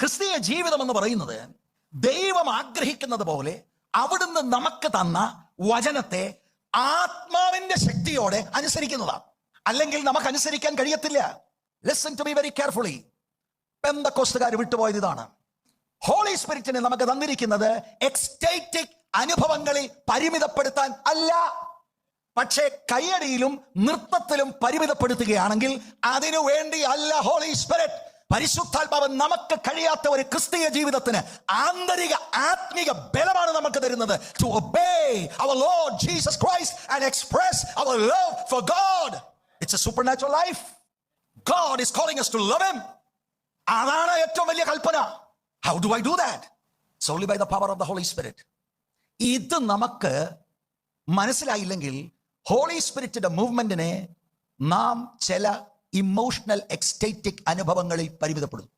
ക്രിസ്തീയ ജീവിതം എന്ന് പറയുന്നത് ദൈവം ആഗ്രഹിക്കുന്നത് പോലെ അവിടുന്ന് നമുക്ക് തന്ന വചനത്തെ ആത്മാവിന്റെ ശക്തിയോടെ അനുസരിക്കുന്നതാണ്. അല്ലെങ്കിൽ നമുക്ക് അനുസരിക്കാൻ കഴിയത്തില്ല. Listen to be very carefully പെന്തക്കോസ്റ്റുകാർ വിട്ടുപോയത് ഇതാണ്. ഹോളി സ്പിരിറ്റിനെ നമുക്ക് തന്നിരിക്കുന്നത് എക്സ്റ്റേറ്റിക് അനുഭവങ്ങളിൽ പരിമിതപ്പെടുത്താൻ അല്ല. പക്ഷേ കയ്യടിയിലും നൃത്തത്തിലും പരിമിതപ്പെടുത്തുകയാണെങ്കിൽ അതിനു വേണ്ടി അല്ല ഹോളി സ്പിരിറ്റ് പരിശുദ്ധാത്മാവ് നമുക്ക് കഴിയാത്ത ഒരു ക്രിസ്തീയ ജീവിതത്തിന് ആന്തരിക ആത്മീക ബലമാണ് നമുക്ക് തരുന്നത്. To obey our Lord Jesus Christ and express our love for God it's a supernatural life God is calling to love him. അതാണ് ഏറ്റവും വലിയ കൽപ്പന. How do I do that so only by the power of the holy spirit ഇത് നമുക്ക് മനസ്സിലായില്ലെങ്കിൽ holy സ്പിരിറ്റിന്റെ മൂവ്മെന്റിനെ നാം ചില emotional എക്സ്റ്റേറ്റിക് അനുഭവങ്ങളിൽ പരിമിതപ്പെടും